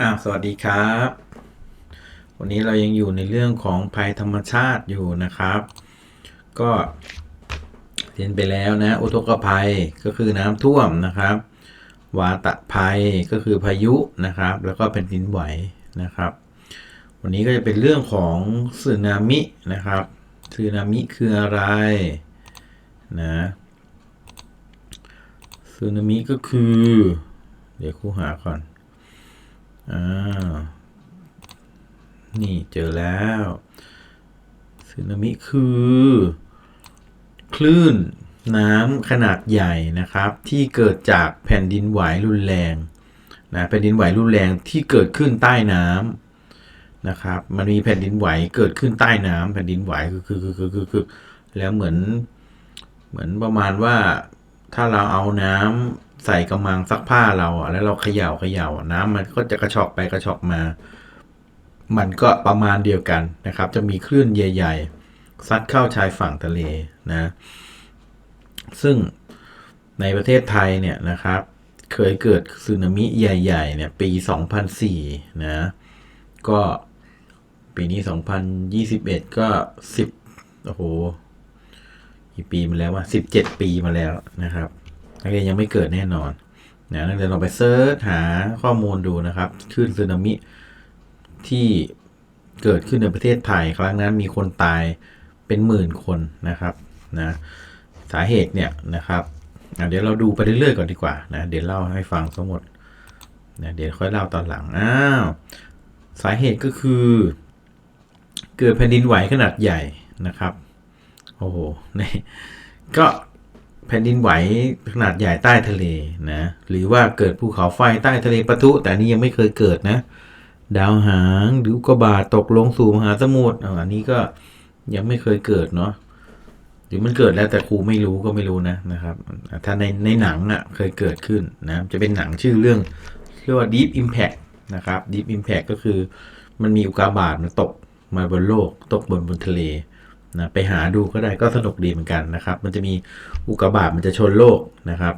อ่าสวัสดีครับ วันนี้เรายังอยู่ในเรื่องของภัยธรรมชาติอยู่นะครับ ก็เรียนไปแล้วนะอุทกภัยก็คือน้ำท่วมนะครับ วาตภัยก็คือพายุนะครับ แล้วก็แผ่นดินไหวนะครับ วันนี้ก็จะเป็นเรื่องของสึนามินะครับสึนามิคืออะไรนะสึนามิก็คือ เดี๋ยวครูหาก่อน อ่านี่เจอแล้วสึนามิคือ คลื่นน้ำขนาดใหญ่นะครับ ที่เกิดจากแผ่นดินไหวรุนแรงนะแผ่นดินไหวรุนแรงที่เกิดขึ้นใต้น้ำนะครับ มันมีแผ่นดินไหวเกิดขึ้นใต้น้ำแผ่นดินไหวคือคือคือคือคือคือแล้วเหมือน เหมือนประมาณว่าถ้าเราเอาน้ำ ใส่กระมังซักผ้าเราอะแล้วเราเขย่าเขย่าน้ำมันก็จะกระชอกไปกระชอกมา มันก็ประมาณเดียวกันนะครับ จะมีคลื่นใหญ่ๆซัดเข้าชายฝั่งทะเลนะ ซึ่งในประเทศไทยเนี่ยนะครับ เคยเกิดสึนามิใหญ่ ๆ เนี่ย ปี 2004 นะ ก็ปีนี้ 2021 ก็ 10 โอ้โหกี่ปีมาแล้วว่า17 ปีมาแล้วนะครับ นักเรียนยังไม่เกิดแน่นอนนะนักเรียนลองไปเซิร์ชหาข้อมูลดูนะครับคลื่นสึนามิที่เกิดขึ้นในประเทศไทย ครั้งนั้นมีคนตายเป็นหมื่นคนนะครับนะสาเหตุเนี่ยนะครับเดี๋ยวเราดูไปเรื่อยๆก่อนดีกว่านะเดี๋ยวเล่าให้ฟังทั้งหมดนะเดี๋ยวค่อยเล่าตอนหลังอ้าวสาเหตุก็คือ เกิดแผ่นดินไหวขนาดใหญ่นะครับโอ้โหนี่ก็ แผ่นดินไหวขนาดใหญ่ใต้ทะเลนะ หรือว่าเกิดภูเขาไฟใต้ทะเลปะทุ แต่นี้ยังไม่เคยเกิดนะ ดาวหางหรืออุกบาตตกลงสู่มหาสมุทรอันนี้ก็ยังไม่เคยเกิดเนาะหรือมันเกิดแล้วแต่ครูไม่รู้ก็ไม่รู้นะนะครับ ถ้าในในหนังอะเคยเกิดขึ้นนะจะเป็นหนังชื่อเรื่องเรียกว่า Deep Impact นะครับ Deep Impact ก็คือมันมีอุกกาบาตมันตกมาบนโลก ตกบนบนทะเล นะไปหาดูก็ได้ก็สนุกดีเหมือนกันนะครับ มันจะมีอุกกาบาตมันจะชนโลกนะครับ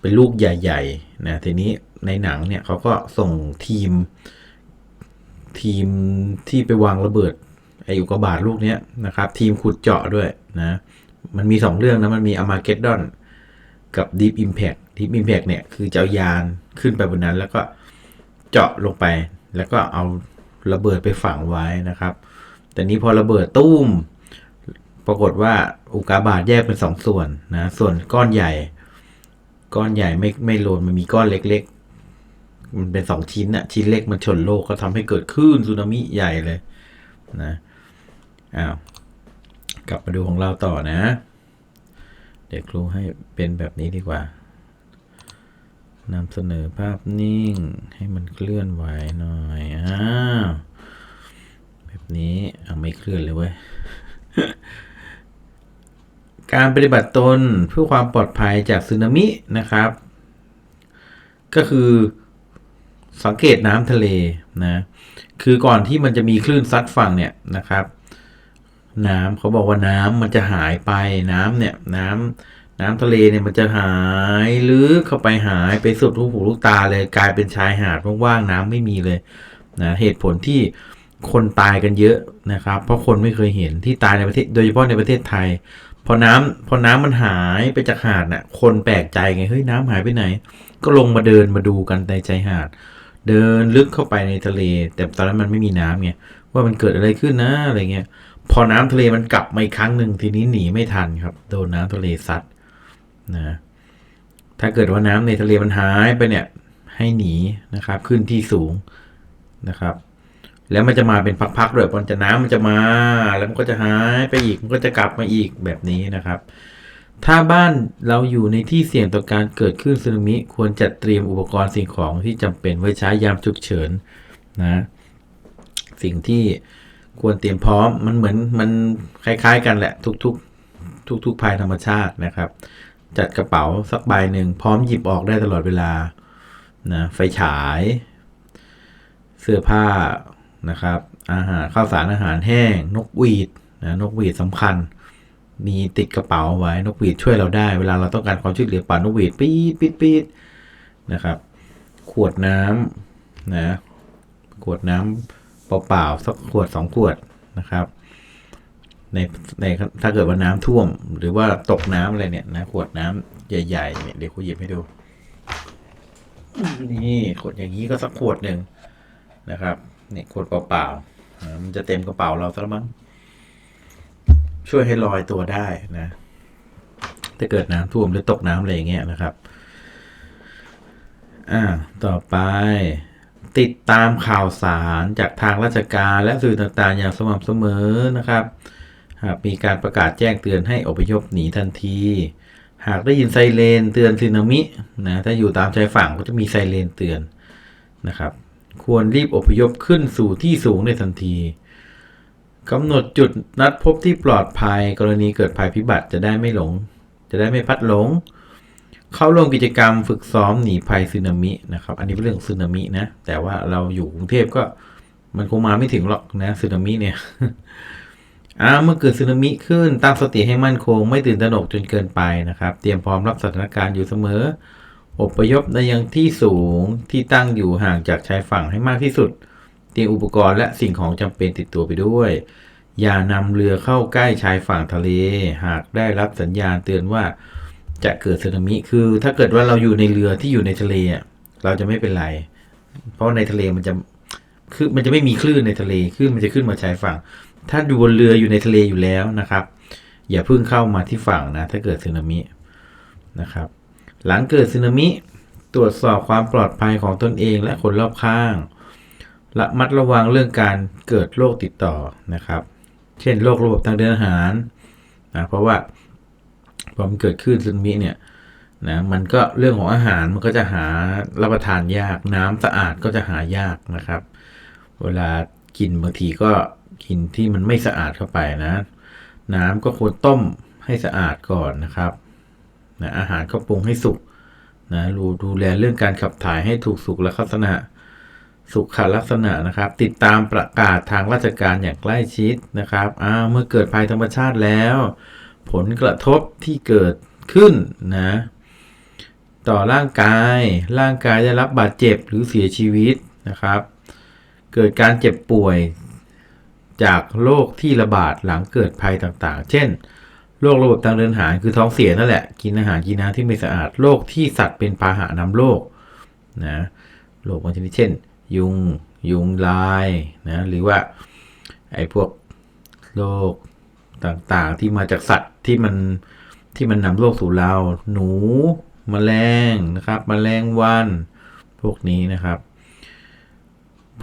เป็นลูกใหญ่ๆนะทีนี้ในหนังเนี่ยเขาก็ส่งทีม ทีมที่ไปวางระเบิดไออุกกาบาตลูกเนี้ยนะครับ ทีมขุดเจาะด้วยนะมันมีสองเรื่องนะมันมีอมาเกดดอนกับ Deep Impact Deep Impact เนี่ยคือจะเอายานขึ้นไปบนนั้น แล้วก็เจาะลงไป แล้วก็เอาระเบิดไปฝังไว้นะครับ แต่นี้พอระเบิดตุ้ม ปรากฏว่าอุกกาบาตแยกเป็นสองส่วนนะ ส่วนก้อนใหญ่ ก้อนใหญ่ไม่ไม่โลนมันมีก้อนเล็ก ๆ มันเป็นสองชิ้นอะชิ้นเล็กมันชนโลกก็ทำให้เกิดคลื่นสึนามิใหญ่เลยนะอ้าวกลับมาดูของเราต่อนะ เดี๋ยวครูให้เป็นแบบนี้ดีกว่านำเสนอภาพนิ่งให้มันเคลื่อนไหวหน่อยอ้าวแบบนี้เอาไม่เคลื่อนเลยเว้ย การปฏิบัติตนเพื่อความปลอดภัยจากสึนามินะครับ ก็คือสังเกตน้ำทะเลนะคือก่อนที่มันจะมีคลื่นซัดฝั่งเนี่ยนะครับ น้ำเขาบอกว่าน้ำมันจะหายไปน้ำเนี่ยน้ำน้ำทะเลเนี่ยมันจะหายลึกเข้าไปหายไปสุดลูกหูลูกตาเลยกลายเป็นชายหาดว่างๆน้ำไม่มีเลยนะเหตุผลที่คนตายกันเยอะนะครับ เพราะคนไม่เคยเห็นที่ตายในประเทศโดยเฉพาะในประเทศไทย พอน้ำพอน้ำมันหายไปจากหาดน่ะ คนแปลกใจไงเฮ้ยน้ำหายไปไหน ก็ลงมาเดินมาดูกันในใจหาด เดินลึกเข้าไปในทะเล แต่ตอนนั้นมันไม่มีน้ำไงว่ามันเกิดอะไรขึ้นนะอะไรเงี้ยพอน้ำทะเลมันกลับมาอีกครั้งหนึ่งทีนี้หนีไม่ทันครับ โดนน้ำทะเลซัดนะถ้าเกิดว่าน้ำในทะเลมันหายไปเนี่ย ให้หนีนะครับ ขึ้นที่สูงนะครับ แล้วมันจะมาเป็นพักๆด้วยมันจะน้ำมันจะมา แล้วมันก็จะหายไปอีกมันก็จะกลับมาอีกแบบนี้นะครับ ถ้าบ้านเราอยู่ในที่เสี่ยงต่อการเกิดขึ้นสึนามิควรจัดเตรียมอุปกรณ์สิ่งของที่จำเป็นไว้ใช้ยามฉุกเฉินนะสิ่งที่ควรเตรียมพร้อมมันเหมือนมันคล้าย ๆ กันแหละทุกๆ ทุกๆภัยธรรมชาตินะครับ จัดกระเป๋าสักใบหนึ่งพร้อมหยิบออกได้ตลอดเวลานะไฟฉาย เสื้อผ้า นะครับ อาหารข้าวสารอาหารแห้ง นกหวีดนะนกหวีดสำคัญ มีติดกระเป๋าไว้นกหวีดช่วยเราได้ เวลาเราต้องการความช่วยเหลือป่านนกหวีดปี๊ดปี๊ดปี๊ดนะครับ ขวดน้นะขวดน้ำเปล่าๆสักขวดสองขวดนะครับในในถ้าเกิดว่าน้ำท่วม หรือว่าตกน้ำอะไรเนี่ยนะขวดน้ำใหญ่ๆเนี่ยเดี๋ยวครูหยิบให้ดู นี่ขวดอย่างนี้ก็สักขวดหนึ่งนะครับ นี่ขวดเปล่าๆอ่ามันจะเต็มกระเป๋าเราซะแล้วมั้งช่วยให้ลอยตัวได้นะถ้าเกิดน้ำท่วมหรือตกน้ำอะไรอย่างเงี้ยนะครับ อ่า ต่อไป ติดตามข่าวสารจากทางราชการและสื่อต่างๆ อย่างสม่ำเสมอนะครับ หากมีการประกาศแจ้งเตือนให้อพยพหนีทันที หากได้ยินไซเรนเตือนสึนามินะถ้าอยู่ตามชายฝั่งก็จะมีไซเรนเตือนนะครับ ควรรีบอพยพขึ้นสู่ที่สูงในทันทีกำหนดจุดนัดพบที่ปลอดภัย กรณีเกิดภัยพิบัติจะได้ไม่หลง จะได้ไม่พัดหลง เข้าร่วมกิจกรรมฝึกซ้อมหนีภัยสึนามินะครับ อันนี้เป็นเรื่องสึนามินะ แต่ว่าเราอยู่กรุงเทพก็มันคงมาไม่ถึงหรอกนะสึนามิเนี่ยอ่าเมื่อเกิดสึนามิขึ้นตั้งสติให้มั่นคง ไม่ตื่นตระหนกจนเกินไปนะครับ เตรียมพร้อมรับสถานการณ์อยู่เสมอ อพยพในยังที่สูงที่ตั้งอยู่ห่างจากชายฝั่งให้มากที่สุด เตรียมอุปกรณ์และสิ่งของจำเป็นติดตัวไปด้วย อย่านำเรือเข้าใกล้ชายฝั่งทะเล หากได้รับสัญญาณเตือนว่าจะเกิดสึนามิ คือ ถ้าเกิดว่าเราอยู่ในเรือที่อยู่ในทะเลเราจะไม่เป็นไร เพราะในทะเลมันจะคือมันจะไม่มีคลื่นในทะเลคลื่นมันจะขึ้นมาชายฝั่ง ถ้าอยู่บนเรืออยู่ในทะเลอยู่แล้วนะครับ อย่าเพิ่งเข้ามาที่ฝั่งนะ ถ้าเกิดสึนามินะครับ หลังเกิดสึนามิ ตรวจสอบความปลอดภัยของตนเองและคนรอบข้างระมัดระวังเรื่องการเกิดโรคติดต่อนะครับ เช่นโรคระบบทางเดินอาหารนะเพราะว่าพอมันเกิดขึ้นสึนามิเนี่ยนะมันก็เรื่องของอาหารมันก็จะหารับประทานยาก น้ำสะอาดก็จะหายากนะครับ เวลากินบางทีก็กินที่มันไม่สะอาดเข้าไปนะ น้ำก็ควรต้มให้สะอาดก่อนนะครับ นะอาหารก็ปรุงให้สุกนะดูดูแลเรื่องการขับถ่ายให้ถูกสุขลักษณะ สุขลักษณะนะครับ ติดตามประกาศทางราชการอย่างใกล้ชิดนะครับอ้าวเมื่อเกิดภัยธรรมชาติแล้ว ผลกระทบที่เกิดขึ้นนะต่อร่างกาย ร่างกายได้รับบาดเจ็บหรือเสียชีวิตนะครับ เกิดการเจ็บป่วยจากโรคที่ระบาดหลังเกิดภัยต่างๆ เช่น โรคระบบทางเดินอาหารคือท้องเสียนั่นแหละ กินอาหารกินน้ำที่ไม่สะอาด โรคที่สัตว์เป็นพาหะนำโรคนะโรคบางชนิดเช่น ยุง ยุงลายนะหรือว่าไอ้พวกโรคต่างๆ ที่มาจากสัตว์ที่มันที่มันนำโรคสู่เรา หนูแมลงนะครับแมลงวัน พวกนี้นะครับ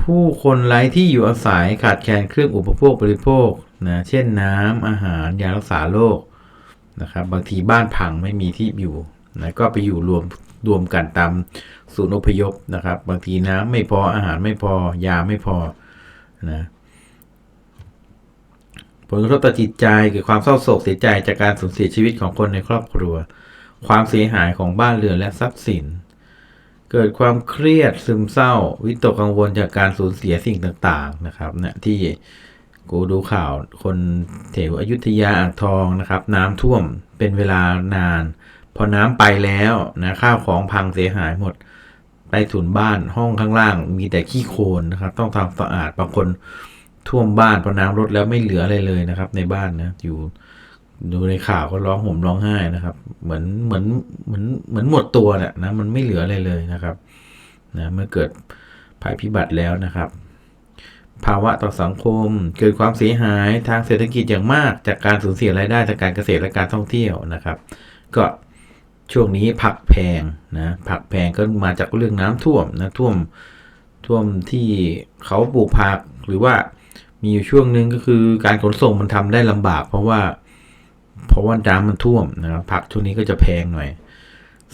ผู้คนไร้ที่อยู่อาศัยขาดแคลนเครื่องอุปโภคบริโภคนะเช่นน้ำอาหารยารักษาโรคนะครับบางทีบ้านพังไม่มีที่อยู่นะก็ไปอยู่รวมรวมกันตามศูนย์อพยพนะครับ บางทีน้ำไม่พออาหารไม่พอ ยาไม่พอนะผลกระทบต่อจิตใจเกิดความเศร้าโศกเสียใจจากการสูญเสียชีวิตของคนในครอบครัว ความเสียหายของบ้านเรือนและทรัพย์สิน เกิดความเครียดซึมเศร้า วิตกกังวลจากการสูญเสียสิ่งต่างๆนะครับ เนี่ยที่กูดูข่าวคนแถวอยุธยาอ่างทองนะครับ น้ำท่วมเป็นเวลานาน พอน้ำไปแล้วนะข้าวของพังเสียหายหมดใต้ถุนบ้านห้องข้างล่าง มีแต่ขี้โคลนนะครับ ต้องทำสะอาดบางคนท่วมบ้านพอน้ำลดแล้วไม่เหลืออะไรเลยนะครับ ในบ้านนะอยู่ ดูในข่าวก็ร้องห่มร้องไห้นะครับ เหมือนเหมือนเหมือนเหมือนหมดตัวแหละนะมันไม่เหลืออะไรเลยนะครับนะเมื่อเกิดภัยพิบัติแล้วนะครับ ภาวะต่อสังคมเกิดความเสียหายทางเศรษฐกิจอย่างมาก จากการสูญเสียรายได้ทางการเกษตรและการท่องเที่ยวนะครับ ก็ช่วงนี้ผักแพงนะผักแพงก็มาจากเรื่องน้ำท่วมนะท่วมท่วมที่เขาปลูกผักหรือว่ามีอยู่ช่วงหนึ่งก็คือการขนส่งมันทำได้ลำบาก เพราะว่า เพราะว่าน้ำมันท่วมนะครับผักช่วงนี้ก็จะแพงหน่อย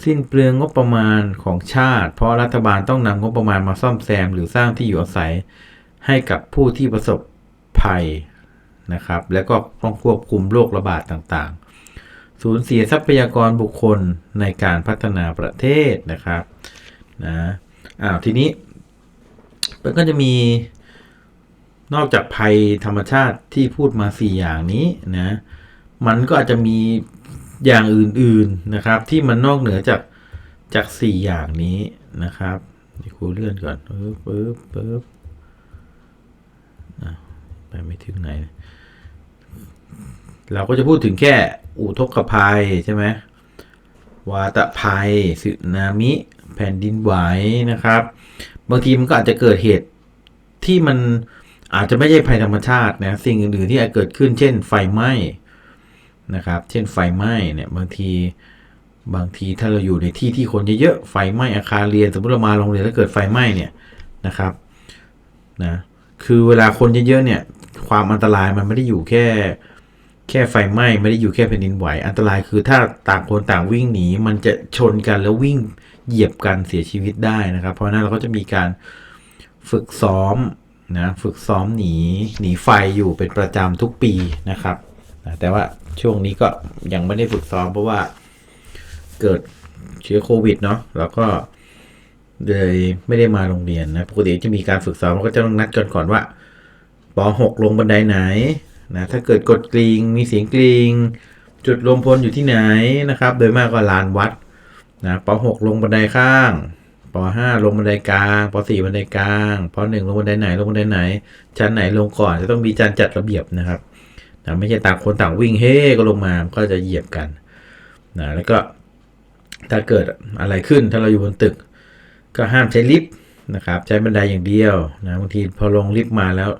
สิ้นเปลืองงบประมาณของชาติ เพราะรัฐบาลต้องนำงบประมาณมาซ่อมแซมหรือสร้างที่อยู่อาศัย ให้กับผู้ที่ประสบภัยนะครับ แล้วก็ต้องควบคุมโรคระบาดต่างๆ สูญเสียทรัพยากรบุคคลในการพัฒนาประเทศนะครับนะอ้าวทีนี้มันก็จะมีนอกจากภัยธรรมชาติที่พูดมาสี่อย่างนี้นะ มันก็อาจจะมีอย่างอื่นๆนะครับ ที่มันนอกเหนือจากจากสี่อย่างนี้นะครับครูเลื่อนก่อนปึ๊บปึ๊บปึ๊บอะไปไม่ถึงไหน เราก็จะพูดถึงแค่อุทกภัยใช่ไหมวาตภัยสึนามิ แผ่นดินไหวนะครับ บางทีมันก็อาจจะเกิดเหตุที่มันอาจจะไม่ใช่ภัยธรรมชาตินะ สิ่งอื่นๆที่อาจเกิดขึ้นเช่น ไฟไหม้ นะครับ เช่นไฟไหม้เนี่ยบางทีบางทีถ้าเราอยู่ในที่ที่คนเยอะๆไฟไหม้อาคารเรียน สมมติเรามาโรงเรียนแล้วเกิดไฟไหม้เนี่ยนะครับนะคือเวลาคนเยอะๆเนี่ยความอันตรายมันไม่ได้อยู่แค่แค่ไฟไหม้ไม่ได้อยู่แค่แผ่นดินไหว อันตรายคือถ้าต่างคนต่างวิ่งหนีมันจะชนกันแล้ววิ่งเหยียบกันเสียชีวิตได้นะครับ เพราะนั้นเราก็จะมีการฝึกซ้อมนะฝึกซ้อมหนีหนีไฟอยู่เป็นประจำทุกปีนะครับ แต่ว่าช่วงนี้ก็ยังไม่ได้ฝึกซ้อมเพราะว่าเกิดเชื้อโควิดเนาะแล้วก็เลยไม่ได้มาโรงเรียนนะปกติจะมีการฝึกซ้อมก็จะต้องนัดกันก่อนว่าป .6 ลงบันไดไหนนะถ้าเกิดกดกริงมีเสียงกริงจุดรวมพลอยู่ที่ไหนนะครับ โดยมากก็ลานวัดนะป .6 ลงบันไดข้างป .5 ลงบันไดกลางป .4 บันไดกลางป .1 ลงบันไดไหนลงบันไดไหน ชั้นไหนลงก่อนจะต้องมีการจัดระเบียบนะครับ นะไม่ใช่ต่างคนต่างวิ่งเฮ้ก็ลงมาก็จะเหยียบกันนะแล้วก็ถ้าเกิดอะไรขึ้นถ้าเราอยู่บนตึก ก็ห้ามใช้ลิฟต์นะครับ ใช้บันไดอย่างเดียวนะบางทีพอลงลิฟต์มาแล้ว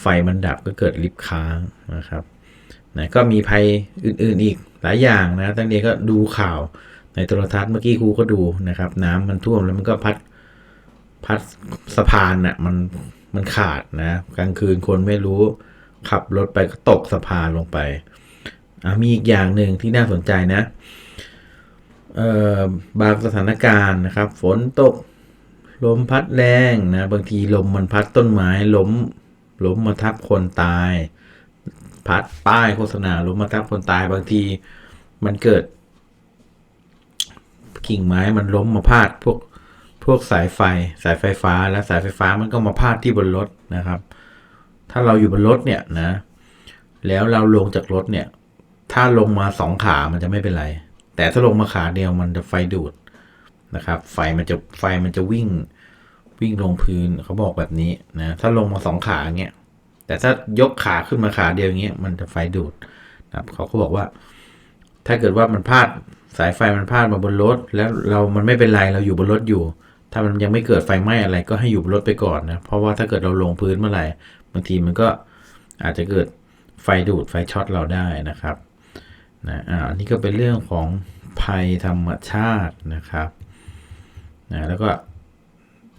ไฟมันดับก็เกิดลิฟต์ค้างนะครับนะก็มีภัยอื่นๆอีกหลายอย่างนะตั้งนี้ก็ดูข่าวในโทรทัศน์เมื่อกี้ครูก็ดูนะครับ น้ำมันท่วมแล้วมันก็พัดพัดสะพานน่ะมันมันขาดนะกลางคืนคนไม่รู้ ขับรถไปก็ตกสะพานลงไปอะมีอีกอย่างหนึ่งที่น่าสนใจนะเอ่อบางสถานการณ์นะครับ ฝนตกลมพัดแรงนะบางทีลมมันพัดต้นไม้ล้มล้มมาทับคนตาย พัดป้ายโฆษณาล้มมาทับคนตาย บางทีมันเกิด กิ่งไม้มันล้มมาพาดพวกพวกสายไฟ สายไฟฟ้าแล้วสายไฟฟ้ามันก็มาพาดที่บนรถนะครับ ถ้าเราอยู่บนรถเนี่ยนะ แล้วเราลงจากรถเนี่ย ถ้าลงมาสองขามันจะไม่เป็นไร แต่ถ้าลงมาขาเดียวมันจะไฟดูดนะครับ ไฟมันจะไฟมันจะวิ่งวิ่งลงพื้นเขาบอกแบบนี้นะถ้าลงมาสองขาเงี้ยแต่ถ้ายกขาขึ้นมาขาเดียวเงี้ยมันจะไฟดูดนะครับเขาก็บอกว่า ถ้าเกิดว่ามันพลาดสายไฟมันพลาดมาบนรถ แล้วเรามันไม่เป็นไรเราอยู่บนรถอยู่ ถ้ามันยังไม่เกิดไฟไหม้อะไรก็ให้อยู่บนรถไปก่อนนะเพราะว่าถ้าเกิดเราลงพื้นเมื่อไหร่ บางทีมันก็อาจจะเกิดไฟดูดไฟช็อตเราได้นะครับนะอ่าอันนี้ก็เป็นเรื่องของภัยธรรมชาตินะครับนะแล้วก็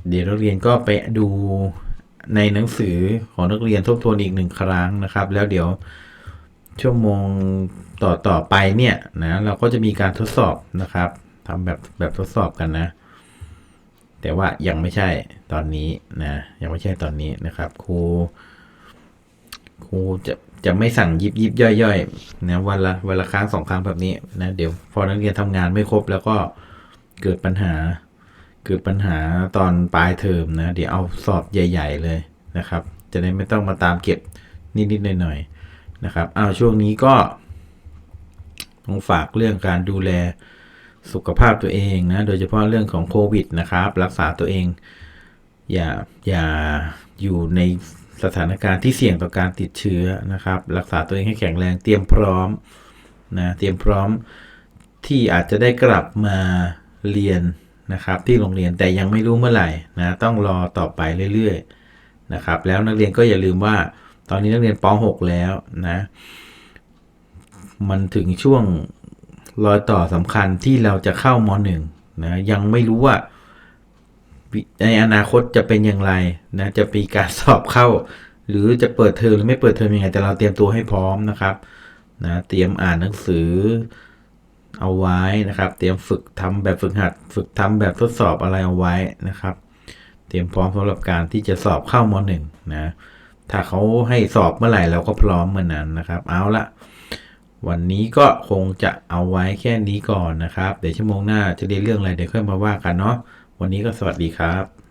เดี๋ยวนักเรียนก็ไปดูในหนังสือของนักเรียนทบทวนอีกหนึ่งครั้งนะครับ แล้วเดี๋ยวชั่วโมงต่อต่อไปเนี่ยนะเราก็จะมีการทดสอบนะครับทำแบบแบบทดสอบกันนะ แต่ว่ายังไม่ใช่ตอนนี้นะ ยังไม่ใช่ตอนนี้นะครับ ครู ครูจะจะไม่สั่งยิบยิบย่อยย่อยนะวันละวันละครั้งสองครั้งแบบนี้นะเดี๋ยวพอนักเรียนทำงานไม่ครบแล้วก็เกิดปัญหา เกิดปัญหาตอนปลายเทอมนะ เดี๋ยวเอาสอบใหญ่ ๆ เลยนะครับ จะได้ไม่ต้องมาตามเก็บนิดๆหน่อยๆนะครับอ้าวช่วงนี้ก็ต้องฝากเรื่องการดูแล สุขภาพตัวเองนะ โดยเฉพาะเรื่องของโควิดนะครับ รักษาตัวเอง อย่าอย่าอยู่ในสถานการณ์ที่เสี่ยงต่อการติดเชื้อนะครับ รักษาตัวเองให้แข็งแรงเตรียมพร้อมนะเตรียมพร้อมที่อาจจะได้กลับมาเรียนนะครับ ที่โรงเรียนแต่ยังไม่รู้เมื่อไหร่นะต้องรอต่อไปเรื่อยๆนะครับ แล้วนักเรียนก็อย่าลืมว่า ตอนนี้นักเรียนป .6 แล้วนะ มันถึงช่วง รอยต่อสำคัญที่เราจะเข้ามหนึ่งนะยังไม่รู้ว่า ในอนาคตจะเป็นอย่างไรนะจะมีการสอบเข้า หรือจะเปิดเทอมหรือไม่เปิดเทอมยังไงแต่เราเตรียมตัวให้พร้อมนะครับนะเตรียมอ่านหนังสือเอาไว้นะครับ เตรียมฝึกทำแบบฝึกหัด ฝึกทำแบบทดสอบอะไรเอาไว้นะครับ เตรียมพร้อมสำหรับการที่จะสอบเข้ามหนึ่งนะถ้าเขาให้สอบเมื่อไหร่เราก็พร้อมเมื่อนั้นนะครับ เอาละ วันนี้ก็คงจะเอาไว้แค่นี้ก่อนนะครับ เดี๋ยวชั่วโมงหน้าจะเรียนเรื่องอะไรเดี๋ยวค่อยมาว่ากันเนาะวันนี้ก็สวัสดีครับ